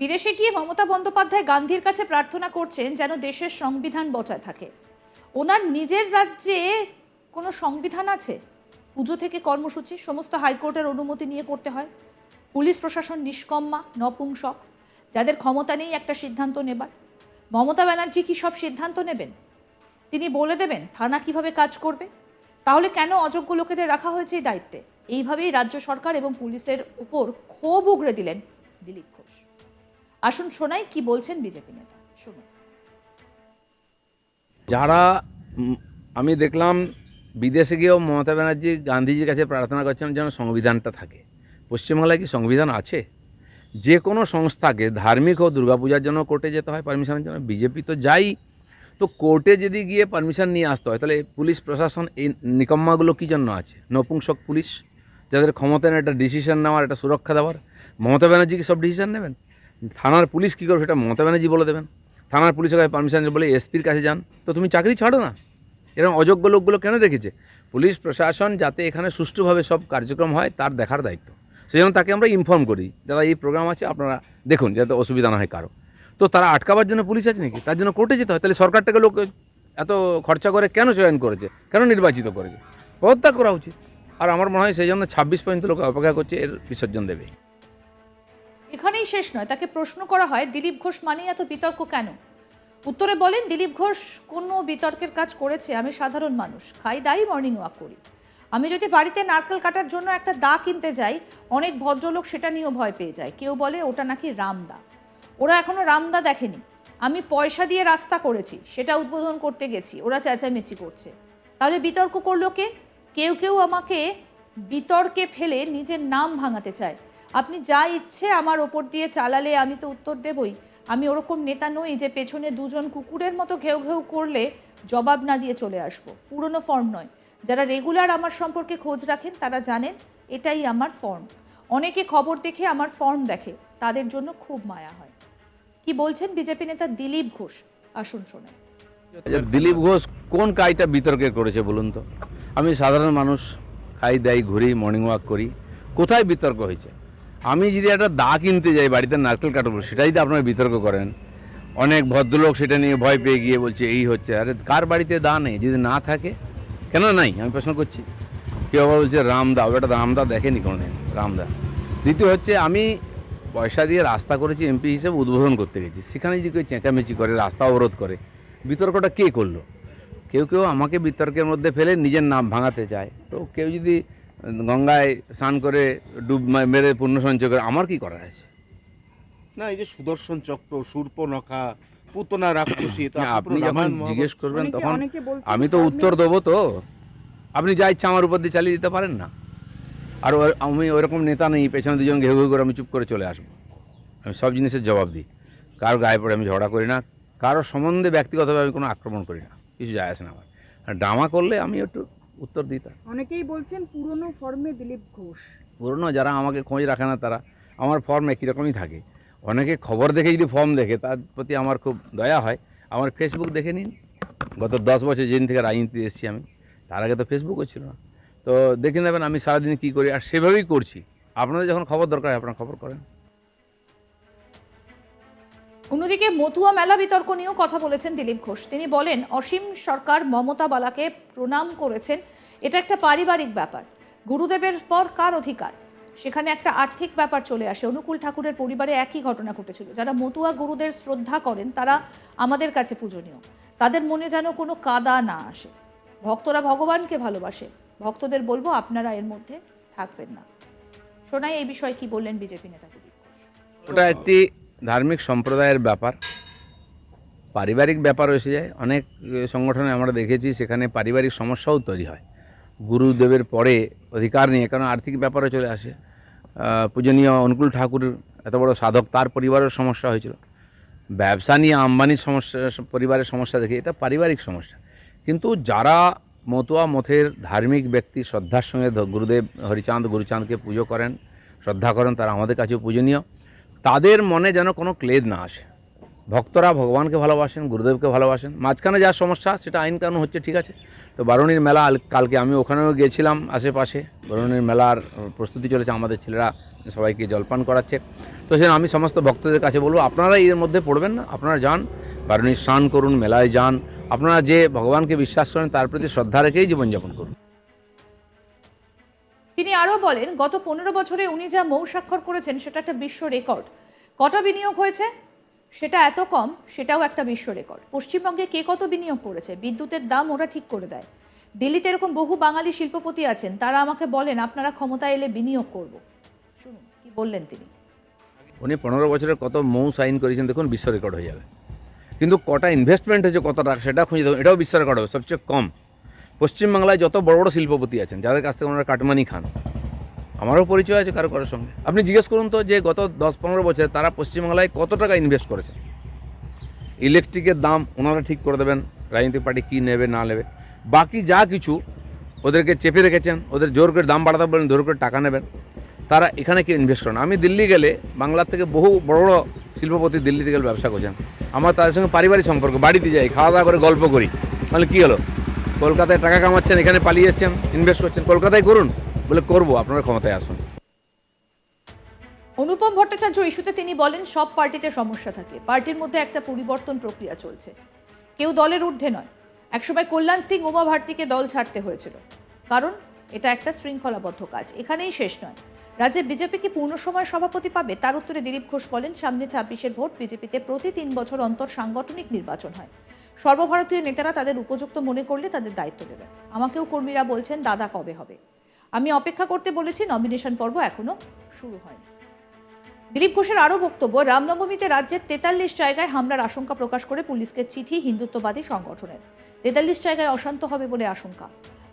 বিদেশে গিয়ে মমতা বন্দ্যোপাধ্যায় গান্ধীর কাছে প্রার্থনা করছেন যেন দেশের সংবিধান বজায় থাকে। ওনার নিজের রাজ্যে কোনো সংবিধান আছে? পুজো থেকে কর্মসূচি, সমস্ত হাইকোর্টের অনুমতি নিয়ে করতে হয়। পুলিশ প্রশাসন নিষ্কম্মা, নপুংসক, যাদের ক্ষমতা নেই একটা সিদ্ধান্ত নেবার। মমতা ব্যানার্জি কি সব সিদ্ধান্ত নেবেন? তিনি বলে দেবেন, থানা কীভাবে কাজ করবে? তাহলে কেন অযোগ্য লোকেদের রাখা হয়েছে এই দায়িত্বে? এইভাবেই রাজ্য সরকার এবং পুলিশের উপর ক্ষোভ উগড়ে দিলেন দিলীপ ঘোষ। আসুন শোনাই কি বলছেন বিজেপি নেতা। শুনুন। যারা আমি দেখলাম বিদেশে গিয়েও মমতা ব্যানার্জি গান্ধীজির কাছে প্রার্থনা করছেন যেন সংবিধানটা থাকে। পশ্চিমবাংলায় কি সংবিধান আছে? যে কোনো সংস্থাকে ধার্মিক ও দুর্গাপূজার জন্য কোর্টে যেতে হয় পারমিশনের জন্য, বিজেপি তো যাই। তো কোর্টে যদি গিয়ে পারমিশন নিয়ে আসতে হয়, তাহলে পুলিশ প্রশাসন এই নিকম্মাগুলো কী জন্য আছে? নপুংসক পুলিশ, যাদের ক্ষমতা নেই একটা ডিসিশন নেওয়ার, একটা সুরক্ষা দেওয়ার। মমতা ব্যানার্জি কি সব ডিসিশন নেবেন? থানার পুলিশ কী করবে সেটা মমতা ব্যানার্জি বলে দেবেন। থানার পুলিশের কাছে পারমিশন বলে, এসপির কাছে যান। তো তুমি চাকরি ছাড়ো না। এরকম অযোগ্য লোকগুলো কেন রেখেছে পুলিশ, প্রশাসন যাতে এখানে সুষ্ঠুভাবে সব কার্যক্রম হয়, তার দেখার দায়িত্ব। সেই জন্য তাকে আমরা ইনফর্ম করি। যারা এই প্রোগ্রাম আছে, আপনারা দেখুন যাতে অসুবিধা না হয় কারও। তো তারা আটকাবার জন্য পুলিশ আছে নাকি? তার জন্য কোর্টে যেতে হয়। তাহলে সরকারটাকে লোক এত খরচা করে কেন চয়ন করেছে? কেন নির্বাচিত করেছে? পদত্যাগ করা উচিত। আর আমার মনে হয় সেই জন্য ছাব্বিশ পর্যন্ত লোক অপেক্ষা করছে, এর বিসর্জন দেবে। এখানেই শেষ নয়, তাকে প্রশ্ন করা হয়, দিলীপ ঘোষ মানেই এত বিতর্ক কেন? উত্তরে বলেন, দিলীপ ঘোষ কোনো বিতর্কের কাজ করেছে, আমি সাধারণ মানুষ, খাই দাই মর্নিং ওয়াক করি। আমি যদি বাড়িতে নারকেল কাটার জন্য একটা দা কিনতে যাই, অনেক ভদ্রলোক সেটা নিয়েও ভয় পেয়ে যায়। কেউ বলে, ওটা নাকি রামদা ওরা এখনও রামদা দেখেনি। আমি পয়সা দিয়ে রাস্তা করেছি, সেটা উদ্বোধন করতে গেছি, ওরা চেঁচামেচি করছে। তাহলে বিতর্ক করল কে? কেউ কেউ আমাকে বিতর্কে ফেলে নিজের নাম ভাঙাতে চায়। আপনি যা ইচ্ছে আমার ওপর দিয়ে চালালে আমি তো উত্তর দেবই। আমি ওরকম নেতা নই যে পেছনে দুজন কুকুরের মতো ঘেউ ঘেউ করলে জবাব না দিয়ে চলে আসব। পুরনো ফর্ম নয়। যারা রেগুলার আমার সম্পর্কে খোঁজ রাখেন তারা জানেন এটাই আমার ফর্ম অনেকে খবর দেখে আমার ফর্ম দেখে। তাদের জন্য খুব মায়া হয়। কি বলছেন বিজেপি নেতা দিলীপ ঘোষ? আসুন শোনেন। আচ্ছা, দিলীপ ঘোষ কোন কাজটা বিতর্কে করেছে বলুন তো? আমি সাধারণ মানুষ খাই দাই ঘুরি মর্নিং ওয়াক করি। কোথায় বিতর্ক হয়েছে? আমি যদি একটা দা কিনতে যাই বাড়িতে নারকেল কাটবো, সেটাই তো আপনারা বিতর্ক করেন। অনেক ভদ্রলোক সেটা নিয়ে ভয় পেয়ে গিয়ে বলছে, এই হচ্ছে। আরে কার বাড়িতে দা নেই? যদি না থাকে? কেন নাই? আমি প্রশ্ন করছি। কেউ আবার বলছে রামদা ওটা রামদা দেখেনি কোনোদিন। রামদা দ্বিতীয় হচ্ছে, আমি পয়সা দিয়ে রাস্তা করেছি, এমপি হিসেবে উদ্বোধন করতে গেছি। সেখানে যদি কেউ চেঁচামেচি করে, রাস্তা অবরোধ করে, বিতর্কটা কে করল? কেউ কেউ আমাকে বিতর্কের মধ্যে ফেলে নিজের নাম ভাঙাতে চায়। তো কেউ যদি গঙ্গায় স্নান করে ডুব মেরে পুণ্য সঞ্চয় করে আমার কি করার আছে? না এই যে সুদর্শন চক্র সূর্পনখা পুতনা রাক্ষসী আপনি যখন জিজ্ঞেস করবেন তখন আমি তো উত্তর দেবো তো। আপনি যা ইচ্ছা আমার উপর দিয়ে চালিয়ে দিতে পারেন না। আর আমি ওইরকম নেতা নেই পেছনে দুজন ঘেউ ঘেউ করে আমি চুপ করে চলে আসব। আমি সব জিনিসের জবাব দিই। কারও গায়ে পড়ে আমি ঝগড়া করি না কারও সম্বন্ধে ব্যক্তিগতভাবে আমি কোনো আক্রমণ করি না কিছু যায় আসে না আমার। আর ড্রামা করলে আমি একটু উত্তর দিই তার অনেকেই বলছেন পুরনো ফর্মে দিলীপ ঘোষ। পুরনো যারা আমাকে খোঁজ রাখে না তারা আমার ফর্ম একই রকমই থাকে। অনেকে খবর দেখে যদি ফর্ম দেখে তার প্রতি আমার খুব দয়া হয়। আমার ফেসবুক দেখে নিন। গত দশ বছর যেদিন থেকে রাজনীতি এসেছি আমি তার আগে তো ফেসবুকও ছিল না। তো দেখে নেবেন আমি সারাদিন কী করি আর সেভাবেই করছি। আপনাদের যখন খবর দরকার হয় আপনারা খবর করেন। অন্যদিকে মতুয়া মেলা বিতর্ক নিয়েও কথা বলেছেন দিলীপ ঘোষ। তিনি বলেন, অসীম সরকার মমতা বালাকে প্রণাম করেছেন। এটা একটা পারিবারিক ব্যাপার। গুরুদেবের পর কার অধিকার? সেখানে একটা আর্থিক ব্যাপার চলে আসে। অনুকূল ঠাকুরের পরিবারে একই ঘটনা ঘটেছিল। যারা মতুয়া গুরুদের শ্রদ্ধা করেন, তারা আমাদের কাছে পূজনীয়। তাদের মনে যেন কোনো কাদা না আসে। ভক্তরা ভগবানকে ভালোবাসে। ভক্তদের বলব, আপনারা এর মধ্যে থাকবেন না। শোনাই এই বিষয়ে কি বললেন বিজেপি নেতা দিলীপ ঘোষ? ওটা একটি ধার্মিক সম্প্রদায়ের ব্যাপার, পারিবারিক ব্যাপার এসে যায়। অনেক সংগঠনে আমরা দেখেছি সেখানে পারিবারিক সমস্যাও তৈরি হয়। গুরুদেবের পরে অধিকার নিয়ে কারণ আর্থিক ব্যাপারও চলে আসে। পূজনীয় অনুকূল ঠাকুর, এত বড় সাধক, তার পরিবারের সমস্যা হয়েছিল। ব্যবসা নিয়ে আম্বানির সমস্যা, পরিবারের সমস্যা দেখে, এটা পারিবারিক সমস্যা। কিন্তু যারা মতুয়া মথের ধার্মিক ব্যক্তি শ্রদ্ধার সঙ্গে গুরুদেব হরিচাঁদ, গুরুচাঁদকে পুজো করেন, শ্রদ্ধা করেন, তারা আমাদের কাছেও পূজনীয়। তাদের মনে যেন কোনো ক্লেদ না আসে। ভক্তরা ভগবানকে ভালোবাসেন, গুরুদেবকে ভালোবাসেন। মাঝখানে যা সমস্যা, সেটা আইন কানুন হচ্ছে, ঠিক আছে। তো বারুণীর মেলা কালকে আমি ওখানেও গিয়েছিলাম আশেপাশে। বারুণীর মেলার প্রস্তুতি চলেছে, আমাদের ছেলেরা সবাইকে জলপান করাচ্ছে। তো সে আমি সমস্ত ভক্তদের কাছে বলব, আপনারা এর মধ্যে পড়বেন না, আপনারা যান বারুণী স্নান করুন, মেলায় যান। আপনারা যে ভগবানকে বিশ্বাস করেন, তার প্রতি শ্রদ্ধা রেখেই জীবনযাপন করুন। তিনি আরও বলেন, গত পনেরো বছরে উনি যা মৌ স্বাক্ষর করেছেন সেটা একটা বিশ্ব রেকর্ড। কটা বিনিয়োগ হয়েছে? সেটা এত কম, সেটাও একটা বিশ্ব রেকর্ড। পশ্চিমবঙ্গে কে কত বিনিয়োগ করেছে? বিদ্যুতের দাম ওরা ঠিক করে দেয়। দিল্লিতে এরকম বহু বাঙালি শিল্পপতি আছেন, তারা আমাকে বলেন, আপনারা ক্ষমতায় এলে বিনিয়োগ করব। শুনুন, কি বললেন তিনি। উনি পনেরো বছরে কত মৌ সাইন করেছেন, দেখুন, বিশ্ব রেকর্ড হয়ে যাবে। কিন্তু কটা ইনভেস্টমেন্ট হয়েছে কত টাকা সেটা খুঁজে দেখুন, এটাও বিশ্ব রেকর্ড হবে, সবচেয়ে কম। পশ্চিমবাংলায় যত বড় বড় শিল্পপতি আছেন, যাদের কাছ থেকে ওনারা কাটমানি খান, আমারও পরিচয় আছে কারও কারোর সঙ্গে। আপনি জিজ্ঞেস করুন তো যে গত দশ পনেরো বছরে তারা পশ্চিমবাংলায় কত টাকা ইনভেস্ট করেছে ইলেকট্রিকের দাম ওনারা ঠিক করে দেবেন, রাজনৈতিক পার্টি কী নেবে, না নেবে। বাকি যা কিছু ওদেরকে চেপে রেখেছেন, ওদের জোর করে দাম বাড়াতে বলেন, জোর করে টাকা নেবেন, তারা এখানে কেউ ইনভেস্ট করেন? আমি দিল্লি গেলে বাংলার থেকে বহু বড় বড় শিল্পপতি দিল্লি থেকে ব্যবসা করছেন। আমার তাদের সঙ্গে পারিবারিক সম্পর্ক, বাড়িতে যাই, খাওয়া দাওয়া করে গল্প করি, তাহলে কী হলো? কলকাতায় টাকা কামাচ্ছেন, এখানে পালিয়ে এসছেন ইনভেস্ট করছেন, কলকাতায় করুন, বলে করব, আপনারা ক্ষমতায় আসুন। অনুপম ভট্টাচার্য ইস্যুতে তিনি বলেন, সব পার্টিতে সমস্যা থাকে, পার্টির মধ্যে একটা পরিবর্তন প্রক্রিয়া চলছে। কেউ দলের ঊর্ধ্বে নয়। একসময় কল্যাণ সিং, উমা ভারতীকে দল ছাড়তে হয়েছিল। কারণ, এটা একটা শৃঙ্খলাবদ্ধ কাজ, এখানেই শেষ নয়। রাজ্যে বিজেপি কি পূর্ণ সময় সভাপতি পাবে? তার উত্তরে দিলীপ ঘোষ বলেন, সামনে ছাব্বিশের ভোট বিজেপিতে প্রতি তিন বছর অন্তর সাংগঠনিক নির্বাচন হয়। সর্বভারতীয় নেতারা তাদের উপযুক্ত মনে করলে তাদের দায়িত্ব দেবে। আমাকেও কর্মীরা বলছেন, দাদা কবে হবে? আমি অপেক্ষা করতে বলেছি নমিনেশন পর্ব এখনও শুরু হয়নি। দিলীপ ঘোষের আরও বক্তব্য, রামনবমীতে রাজ্যের তেতাল্লিশ জায়গায় হামলার আশঙ্কা প্রকাশ করে পুলিশকে চিঠি হিন্দুত্ববাদী সংগঠনের। তেতাল্লিশ জায়গায় অশান্ত হবে বলে আশঙ্কা।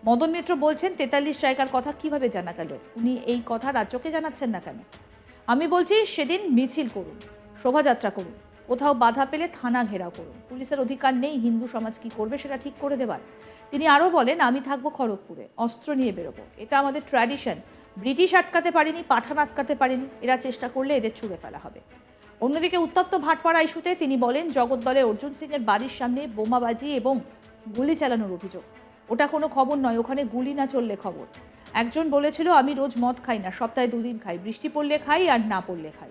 মদন মিত্র বলছেন, তেতাল্লিশ জায়গার কথা কীভাবে জানা গেল? উনি এই কথা রাজ্যকে জানাচ্ছেন না কেন? আমি বলছি, সেদিন মিছিল করুন, শোভাযাত্রা করুন। কোথাও বাধা পেলে থানা ঘেরাও করুন। পুলিশের অধিকার নেই, হিন্দু সমাজ কি করবে সেটা ঠিক করে দেবার। তিনি আরও বলেন, আমি থাকব খড়গপুরে, অস্ত্র নিয়ে বেরোবো। এটা আমাদের ট্র্যাডিশন ব্রিটিশ আটকাতে পারেনি, পাঠান আটকাতে পারেনি, এরা চেষ্টা করলে এদের ছুঁড়ে ফেলা হবে। অন্যদিকে উত্তপ্ত ভাটপাড়া ইস্যুতে তিনি বলেন জগদ্দলে অর্জুন সিংয়ের বাড়ির সামনে বোমাবাজি এবং গুলি চালানোর অভিযোগ। ওটা কোনো খবর নয়, ওখানে গুলি না চললে খবর। একজন বলেছিল, আমি রোজ মদ খাই না, সপ্তাহে দুদিন খাই। বৃষ্টি পড়লে খাই আর না পড়লে খাই।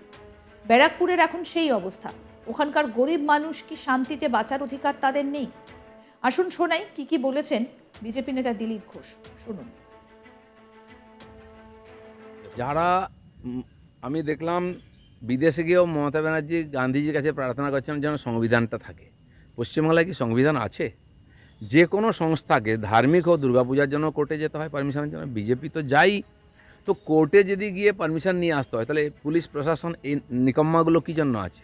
ব্যারাকপুরের এখন সেই অবস্থা। ওখানকার গরিব মানুষ কি শান্তিতে বাঁচার অধিকার তাদের নেই? আসুন শোনাই কি কি বলেছেন বিজেপি নেতা দিলীপ ঘোষ। শুনুন। যারা আমি দেখলাম বিদেশে গিয়েও মমতা ব্যানার্জি গান্ধীজির কাছে প্রার্থনা করছেন যেন সংবিধানটা থাকে। পশ্চিমবাংলায় কি সংবিধান আছে? যে কোনো সংস্থাকে ধার্মিক ও দুর্গাপূজার জন্য কোর্টে যেতে হয় পারমিশনের জন্য, বিজেপি তো যাই। তো কোর্টে যদি গিয়ে পারমিশন নিয়ে আসতে হয়, তাহলে পুলিশ, প্রশাসন এই নিকম্মাগুলো কী জন্য আছে?